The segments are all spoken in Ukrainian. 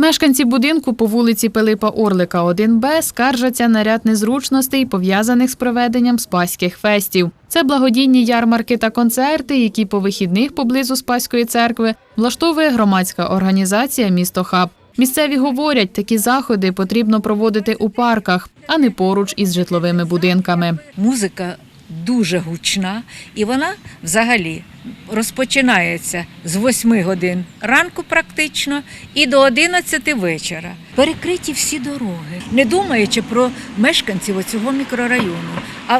Мешканці будинку по вулиці Пилипа Орлика 1Б скаржаться на ряд незручностей, пов'язаних з проведенням спаських фестів. Це благодійні ярмарки та концерти, які по вихідних поблизу Спаської церкви влаштовує громадська організація Місто Хаб. Місцеві говорять, такі заходи потрібно проводити у парках, а не поруч із житловими будинками. музика дуже гучна, і вона взагалі розпочинається з 8 годин ранку, практично, і до 11 вечора. Перекриті всі дороги, не думаючи про мешканців цього мікрорайону. А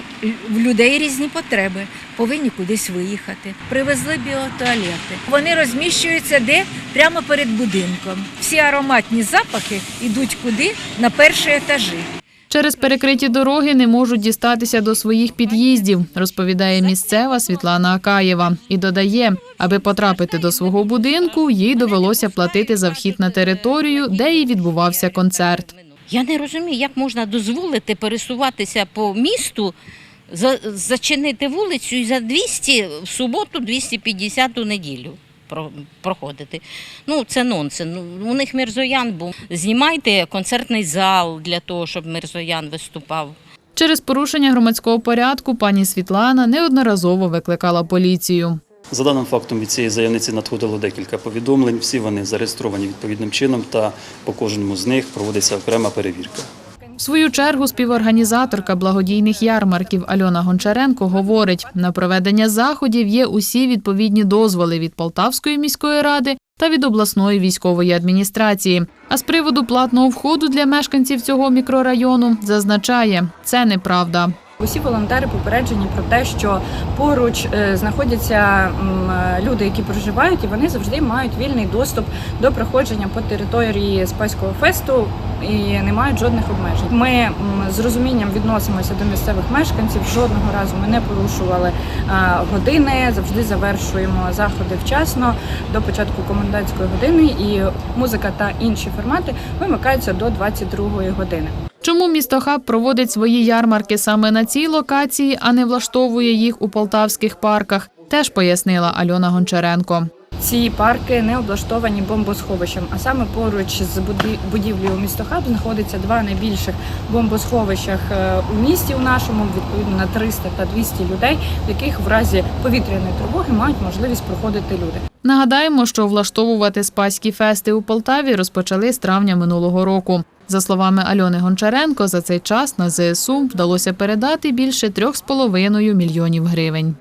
в людей різні потреби, повинні кудись виїхати. Привезли біотуалети. Вони розміщуються де прямо перед будинком. Всі ароматні запахи йдуть куди на перші етажі. Через перекриті дороги не можуть дістатися до своїх під'їздів, розповідає місцева Світлана Акаєва. І додає, аби потрапити до свого будинку, їй довелося платити за вхід на територію, де і відбувався концерт. Я не розумію, як можна дозволити пересуватися по місту, зачинити вулицю і за 200 в суботу, 250 у неділю проходити. Ну, це нонсенс. Ну, у них Мірзоян був. Знімайте концертний зал для того, щоб Мірзоян виступав. Через порушення громадського порядку пані Світлана неодноразово викликала поліцію. За даним фактом від цієї заявниці надходило декілька повідомлень. Всі вони зареєстровані відповідним чином, та по кожному з них проводиться окрема перевірка. В свою чергу співорганізаторка благодійних ярмарків Альона Гончаренко говорить, на проведення заходів є усі відповідні дозволи від Полтавської міської ради та від обласної військової адміністрації. А з приводу платного входу для мешканців цього мікрорайону зазначає, це неправда. Усі волонтери попереджені про те, що поруч е, знаходяться е, люди, які проживають, і вони завжди мають вільний доступ до проходження по території спайського фесту і не мають жодних обмежень. Ми з розумінням відносимося до місцевих мешканців. Жодного разу ми не порушували е, години. Завжди завершуємо заходи вчасно до початку комендантської години. І музика та інші формати вимикаються до 22 години. Чому місто Хаб проводить свої ярмарки саме на цій локації, а не влаштовує їх у полтавських парках, теж пояснила Альона Гончаренко. Ці парки не облаштовані бомбосховищем, а саме поруч з буді- будівлею місто Хаб знаходиться два найбільших бомбосховищах е, у місті у нашому, відповідно на 300 та 200 людей, в яких в разі повітряної тривоги мають можливість проходити люди. Нагадаємо, що влаштовувати спаські фести у Полтаві розпочали з травня минулого року. За словами Альони Гончаренко, за цей час на ЗСУ вдалося передати більше 3,5 мільйонів гривень.